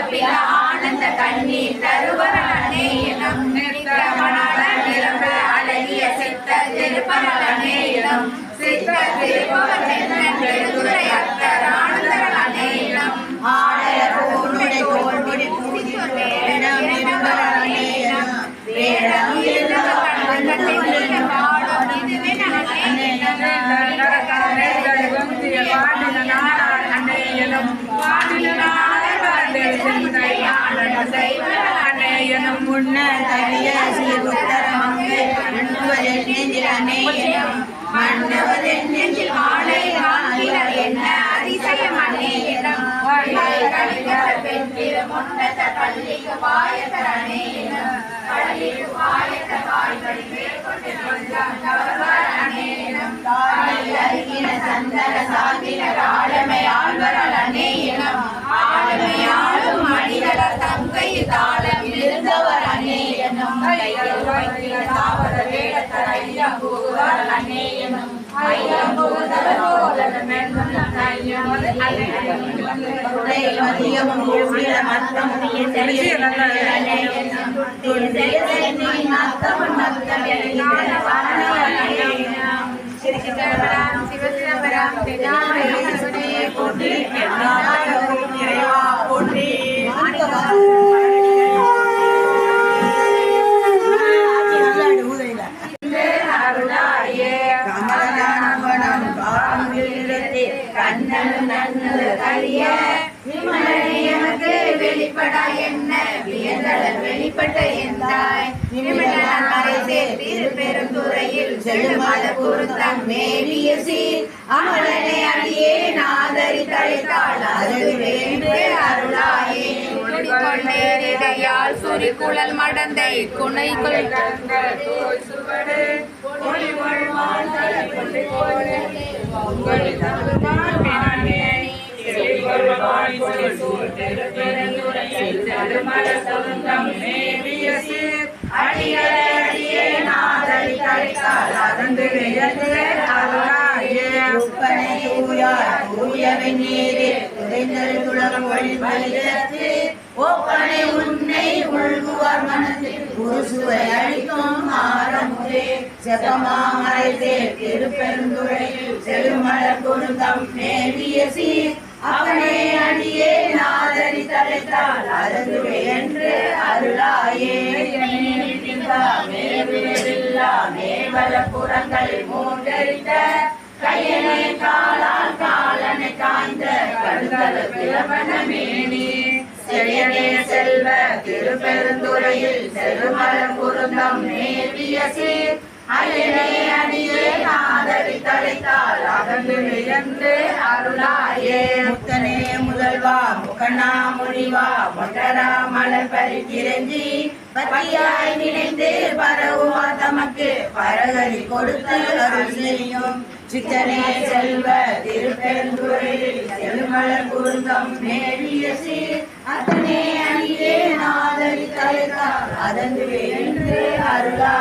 சுரப்பில ஆனந்த கண்ணீர் தருவரணே இனம் நிறமண நிரம்ப அழகிய சித்த திருப்பரணே இனம் சித்த திருப்பவரை அத்தர் ஆனந்தரணே இனம் சைவராயணம் முன்ன தவிய சீருத்தர மங்கை மண்ணுவதென்னெஞ்சிலனே மண்ணுவதென்னெஞ்சில் மாலை காங்கில என்ன அதிசயம் அநேகம் வள்ளல் கவிதர பெற்றிர முன்னத பள்ளிக்கு பாயசர அநேகம் கடலில் பாயச கால்களை மேற்கொண்டு கொண்டான் தவறான அநேகம் தாயில் அருகின சந்த சிவசிதம்பரம் சிவசிதம்பரம் தென்னாமே போற்றி இறைவா போற்றி அருளாயே கமலநாமனம் காண்கிறதே அறிய வெளிப்பட என்ன? வியந்தளர் வெளிப்பட்ட எந்தாய்? விமலன் மறைசே திருப்பெருந்துறையில் பொருத்தம் சீர். அமலனை அடியே நாதரி தழைத்தாள் அது பால் கொண்டேரிடையால் குழல் மடந்தை குணை ஒப்பனை தூயார் தூய வெந்நீரில் துறைந்தல் ஒளிமலிடத்து ஒப்பனை உன்னை உள்குவார் மனத்தில். குருசுவை அளிக்கும் ஆரமுதே செப்பமாமரை திருப்பெருந்துறையில் செழுமலர் குருந்தம் சீர். அடியே நாதரி தலைத்தால் அருந்துவே என்று அருளாயே. மேவல புறங்களில் கையனை காலால் காலனை காய்ந்த கருங்கல பிளவன மேனி செழியனே செல்வ திருப்பெருந்துறையில் செருமலம் குருந்தம் நேவிய சீர் அயனே அடியே தலைத்தால் வியந்து அருளாயே. முத்தனே முதல்வா முகனா முனிவா மொட்டரா மலர் பறிக்கிறஞ்சி. பத்தியாய் நினைந்து பரவுவா தமக்கு பரகரி கொடுத்து அருள் செய்யும். சித்தனே செல்வ திருப்பெருந்துறையில் செல்மலர் குருந்தம் மேவிய சீர். அத்தனே அணியே நாதரி தலைத்தால் அதன்று என்று அருளா.